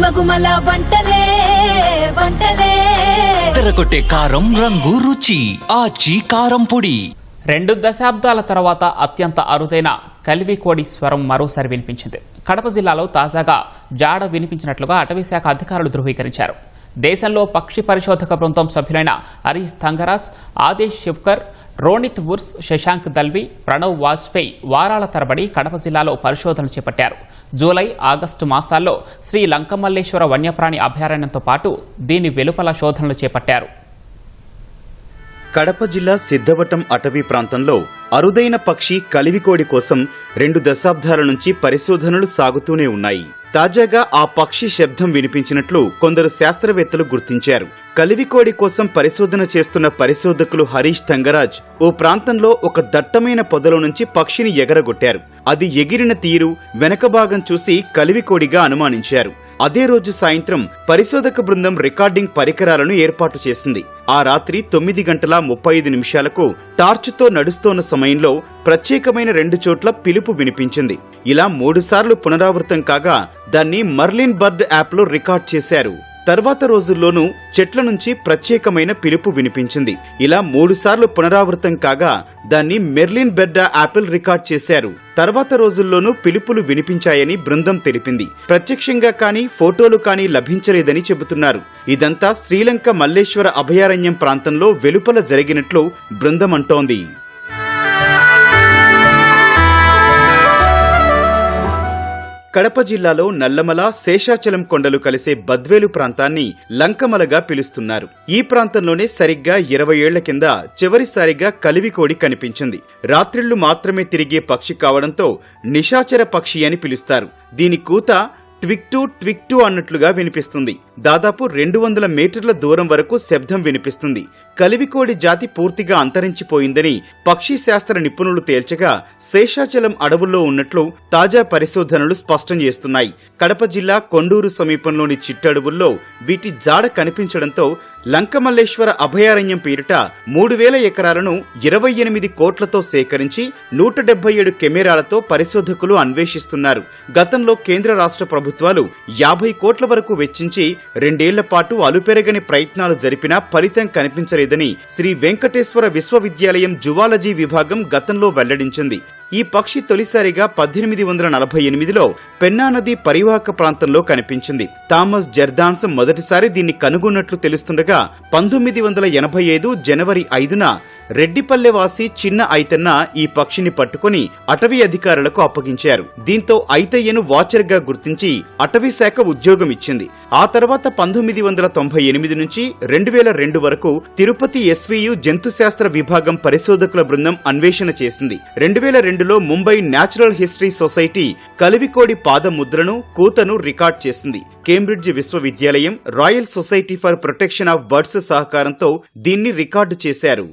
గుమగుమల వంటలే వంటలే. తెరకొట్టే కారం రంగు రుచి ఆచి కారం పొడి. రెండు దశాబ్దాల తర్వాత అత్యంత అరుదైన కలివికోడి స్వరం మరోసారి వినిపించింది. కడప జిల్లాలో తాజాగా జాడ వినిపించినట్లుగా అటవీశాఖ అధికారులు ధృవీకరించారు. దేశంలో పక్షి పరిశోధక బృందం సభ్యులైన హరీష్ థంగరాజ్ ఆదేశ్ శివకర్ రోనిత్ వుర్స్ శశాంక్ దల్వి ప్రణవ్ వాజ్పేయి వారాల తరబడి కడప జిల్లాలో పరిశోధనలు చేపట్టారు. జూలై ఆగస్టు మాసాల్లో శ్రీ లంకమల్లేశ్వర వన్యప్రాణి అభయారణ్యంతో పాటు దీని వెలుపల శోధనలు చేపట్టారు. కడప జిల్లా సిద్ధవటం అటవీ ప్రాంతంలో అరుదైన పక్షి కలివికోడి కోసం రెండు దశాబ్దాల నుంచి పరిశోధనలు సాగుతూనే ఉన్నాయి. తాజాగా ఆ పక్షి శబ్దం వినిపించినట్లు కొందరు శాస్త్రవేత్తలు గుర్తించారు. కలివికోడి కోసం పరిశోధన చేస్తున్న పరిశోధకులు హరీష్ తంగరాజ్ ఓ ప్రాంతంలో ఒక దట్టమైన పొదలో నుంచి పక్షిని ఎగరగొట్టారు. అది ఎగిరిన తీరు వెనక భాగం చూసి కలివికోడిగా అనుమానించారు. అదే రోజు సాయంత్రం పరిశోధక బృందం రికార్డింగ్ పరికరాలను ఏర్పాటు చేసింది. ఆ రాత్రి తొమ్మిది గంటల ముప్పై ఐదు నిమిషాలకు టార్చ్తో నడుస్తోన్న సమయంలో ప్రత్యేకమైన రెండు చోట్ల పిలుపు వినిపించింది. ఇలా మూడుసార్లు పునరావృతం కాగా దాన్ని మర్లిన్ బర్డ్ యాప్లో రికార్డ్ చేశారు. తర్వాత రోజుల్లోనూ చెట్ల నుంచి ప్రత్యేకమైన పిలుపు వినిపించింది. ఇలా మూడుసార్లు పునరావృతం కాగా దాన్ని మెర్లిన్ బెడ్డా యాపిల్ రికార్డ్ చేశారు. తర్వాత రోజుల్లోనూ పిలుపులు వినిపించాయని బృందం తెలిపింది. ప్రత్యక్షంగా కానీ ఫోటోలు కానీ లభించలేదని చెబుతున్నారు. ఇదంతా శ్రీలంక మల్లేశ్వర అభయారణ్యం ప్రాంతంలో వెలుపల జరిగినట్లు బృందం అంటోంది. కడప జిల్లాలో నల్లమల శేషాచలం కొండలు కలిసే బద్వేలు ప్రాంతాన్ని లంకమలగా పిలుస్తున్నారు. ఈ ప్రాంతంలోనే సరిగ్గా ఇరవై ఏళ్ళ కింద చివరిసారిగా కలివికోడి కనిపించింది. రాత్రిళ్ళు మాత్రమే తిరిగే పక్షి కావడంతో నిశాచర పక్షి అని పిలుస్తారు. దీని కూత ట్విక్టు ట్విక్టు అన్నట్లుగా వినిపిస్తుంది. దాదాపు రెండు వందల మీటర్ల దూరం వరకు శబ్దం వినిపిస్తుంది. కలివికోడి జాతి పూర్తిగా అంతరించిపోయిందని పక్షి శాస్త్ర నిపుణులు తేల్చగా శేషాచలం అడవుల్లో ఉన్నట్లు తాజా పరిశోధనలు స్పష్టం చేస్తున్నాయి. కడప జిల్లా కొండూరు సమీపంలోని చిట్టడవుల్లో వీటి జాడ కనిపించడంతో లంకమల్లేశ్వర అభయారణ్యం పేరిట మూడు వేల ఎకరాలను ఇరవై ఎనిమిది కోట్లతో సేకరించి నూట డెబ్బై ఏడు కెమెరాలతో పరిశోధకులు అన్వేషిస్తున్నారు. గతంలో కేంద్ర రాష్ట్ర ప్రభుత్వం ప్రభుత్వాలు యాభై కోట్ల వరకు వెచ్చించి రెండేళ్ళ పాటు అలుపెరగని ప్రయత్నాలు జరిపినా ఫలితం కనిపించలేదని శ్రీ వెంకటేశ్వర విశ్వవిద్యాలయం జువాలజీ విభాగం గతంలో వెల్లడించింది. ఈ పక్షి తొలిసారిగా పద్దెనిమిది వందల నలభై ఎనిమిదిలో పెన్నా నది పరివాహక ప్రాంతంలో కనిపించింది. థామస్ జెర్దాన్స్ మొదటిసారి దీన్ని కనుగొన్నట్లు తెలుస్తుండగా పంతొమ్మిది వందల ఎనభై ఐదు జనవరి ఐదున రెడ్డిపల్లె వాసి చిన్న ఐతన్న ఈ పక్షిని పట్టుకుని అటవీ అధికారులకు అప్పగించారు. దీంతో ఐతయ్యను వాచర్గా గుర్తించి అటవీ శాఖ ఉద్యోగం ఇచ్చింది. ఆ తర్వాత పంతొమ్మిది వందల తొంభై ఎనిమిది నుంచి రెండు వేల రెండు వరకు తిరుపతి ఎస్వీయు జంతుశాస్త్ర విభాగం పరిశోధకుల బృందం అన్వేషణ చేసింది. రెండు వేల రెండు రెండులో ముంబై న్యాచురల్ హిస్టరీ సొసైటీ కలివికోడి పాదముద్రను కూతను రికార్డ్ చేసింది. కేంబ్రిడ్జ్ విశ్వవిద్యాలయం royal society for protection of birds సహకారంతో దీన్ని రికార్డు చేశారు.